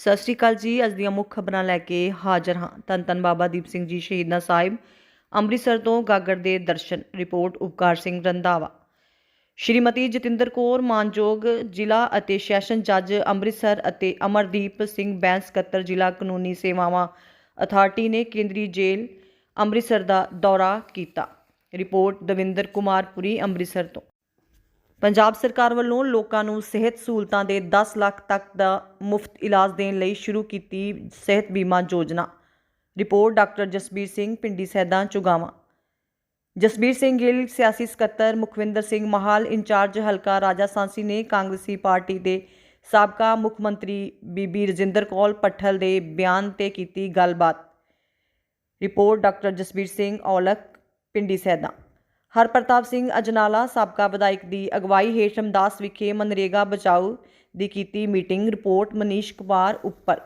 ਸਤਿ ਸ਼੍ਰੀ ਅਕਾਲ ਜੀ, ਅੱਜ ਦੀਆਂ ਮੁੱਖ ਖਬਰਾਂ ਲੈ ਕੇ ਹਾਜ਼ਰ ਹਾਂ। ਧੰਨ ਧੰਨ ਬਾਬਾ ਦੀਪ ਸਿੰਘ ਜੀ, ਸ਼ਹੀਦਾਂ ਸਾਹਿਬ, ਅੰਮ੍ਰਿਤਸਰ ਤੋਂ ਗਾਗਰ ਦੇ ਦਰਸ਼ਨ, ਰਿਪੋਰਟ, ਉਪਕਾਰ ਸਿੰਘ ਰੰਧਾਵਾ। ਸ਼੍ਰੀਮਤੀ ਜਤਿੰਦਰ ਕੌਰ ਮਾਨਯੋਗ ਜ਼ਿਲ੍ਹਾ ਅਤੇ ਸੈਸ਼ਨ ਜੱਜ ਅੰਮ੍ਰਿਤਸਰ ਅਤੇ ਅਮਰਦੀਪ ਸਿੰਘ ਬੈਂਸ ਸਕੱਤਰ ਜ਼ਿਲ੍ਹਾ ਕਾਨੂੰਨੀ ਸੇਵਾਵਾਂ ਅਥਾਰਟੀ ਨੇ ਕੇਂਦਰੀ ਜੇਲ੍ਹ ਅੰਮ੍ਰਿਤਸਰ ਦਾ ਦੌਰਾ ਕੀਤਾ। ਰਿਪੋਰਟ ਦਵਿੰਦਰ ਕੁਮਾਰ ਪੁਰੀ ਅੰਮ੍ਰਿਤਸਰ ਤੋਂ। ਪੰਜਾਬ ਸਰਕਾਰ ਵੱਲੋਂ ਲੋਕਾਂ ਨੂੰ ਸਿਹਤ ਸਹੂਲਤਾਂ ਦੇ 10 ਲੱਖ ਤੱਕ ਦਾ ਮੁਫਤ ਇਲਾਜ ਦੇਣ ਲਈ ਸ਼ੁਰੂ ਕੀਤੀ ਸਿਹਤ ਬੀਮਾ ਯੋਜਨਾ। Report doctor Jasbir Singh, Pindi Saida, Chugawan. Jasbir Singh Gill, ਸਿਆਸੀ ਸਕੱਤਰ ਮੁਖਵਿੰਦਰ ਸਿੰਘ ਮਹਾਲ, ਇੰਚਾਰਜ ਹਲਕਾ ਰਾਜਾ ਸਾਂਸੀ ਨੇ ਕਾਂਗਰਸੀ ਪਾਰਟੀ ਦੇ ਸਾਬਕਾ ਮੁੱਖ ਮੰਤਰੀ ਬੀਬੀ ਰਜਿੰਦਰ ਕੌਰ ਪੱਠਲ ਦੇ ਬਿਆਨ ਤੇ ਕੀਤੀ ਗੱਲਬਾਤ। Report doctor Jasbir Singh Aulakh, Pindi Saida. Harpratap Singh Ajnala, ਸਾਬਕਾ ਵਿਧਾਇਕ ਦੀ ਅਗਵਾਈ ਹੇਠ ਰਮਦਾਸ ਵਿਖੇ ਮਨਰੇਗਾ ਬਚਾਓ ਦੀ ਕੀਤੀ ਮੀਟਿੰਗ, ਰਿਪੋਰਟ ਮਨੀਸ਼ ਕੁਮਾਰ ਉੱਪਰ।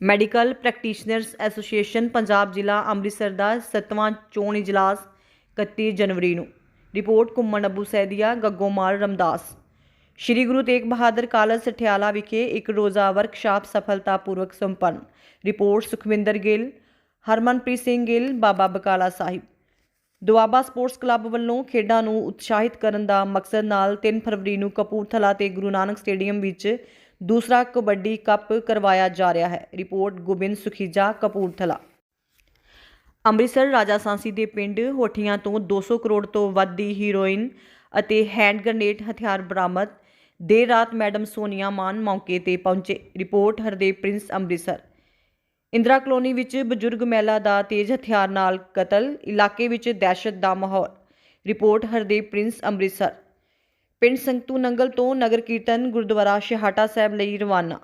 ਮੈਡੀਕਲ ਪ੍ਰੈਕਟੀਸ਼ਨਰਸ ਐਸੋਸੀਏਸ਼ਨ ਪੰਜਾਬ ਜ਼ਿਲ੍ਹਾ ਅੰਮ੍ਰਿਤਸਰ ਦਾ 7ਵਾਂ ਚੋਣ ਇਜਲਾਸ 31 ਜਨਵਰੀ ਨੂੰ। ਰਿਪੋਰਟ ਕੁੰਮਣ ਅਬੂ ਸੈਦੀਆ, ਗੱਗੋਮਾਲ, ਰਮਦਾਸ। ਸ਼੍ਰੀ ਗੁਰੂ ਤੇਗ ਬਹਾਦਰ ਕਾਲਜ ਸਠਿਆਲਾ ਵਿਖੇ ਇੱਕ ਰੋਜ਼ਾ ਵਰਕਸ਼ਾਪ ਸਫਲਤਾਪੂਰਵਕ ਸੰਪੰਨ। Report Sukhwinder Gill, Harmanpreet Singh Gill, Baba Bakala Sahib. Doaba sports club ਵੱਲੋਂ ਖੇਡਾਂ ਨੂੰ ਉਤਸ਼ਾਹਿਤ ਕਰਨ ਦਾ ਮਕਸਦ ਨਾਲ 3 ਫਰਵਰੀ ਨੂੰ ਕਪੂਰਥਲਾ ਤੇ ਗੁਰੂ ਨਾਨਕ ਸਟੇਡੀਅਮ ਵਿੱਚ ਦੂਸਰਾ ਕਬੱਡੀ ਕੱਪ ਕਰਵਾਇਆ ਜਾ ਰਿਹਾ ਹੈ। ਰਿਪੋਰਟ ਗੋਬਿੰਦ ਸੁਖੀਜਾ, ਕਪੂਰਥਲਾ। ਅੰਮ੍ਰਿਤਸਰ ਰਾਜਾ ਸਾਂਸੀ ਦੇ ਪਿੰਡ ਹੋਠੀਆਂ ਤੋਂ 200 ਕਰੋੜ ਤੋਂ ਵੱਧ ਦੀ ਹੀਰੋਇਨ ਅਤੇ ਹੈਂਡ ਗ੍ਰਨੇਡ ਹਥਿਆਰ ਬਰਾਮਦ ਦੇਰ ਰਾਤ ਮੈਡਮ ਸੋਨੀਆ ਮਾਨ ਮੌਕੇ ਤੇ ਪਹੁੰਚੇ। Report Hardev Prince Amritsar. Indira colony ਵਿੱਚ ਬਜ਼ੁਰਗ ਮਹਿਲਾ ਦਾ ਤੇਜ਼ ਹਥਿਆਰ ਨਾਲ ਕਤਲ, ਇਲਾਕੇ ਵਿੱਚ ਦਹਿਸ਼ਤ ਦਾ ਮਾਹੌਲ, ਰਿਪੋਰਟ ਹਰਦੇਵ ਪ੍ਰਿੰਸ, ਅੰਮ੍ਰਿਤਸਰ। ਪਿੰਡ ਸੰਗਤੂ ਨੰਗਲ ਤੋਂ ਨਗਰ ਕੀਰਤਨ ਗੁਰਦੁਆਰਾ ਸ਼ਹਾਟਾ ਸਾਹਿਬ ਲਈ ਰਵਾਨਾ।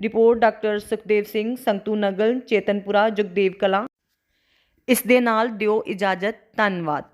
Report doctor Sukhdev Singh, Sangatu Nangal, Chetanpura, Jagdev Kalan. ਇਸ ਦੇ ਨਾਲ ਦਿਓ ਇਜਾਜ਼ਤ, ਧੰਨਵਾਦ।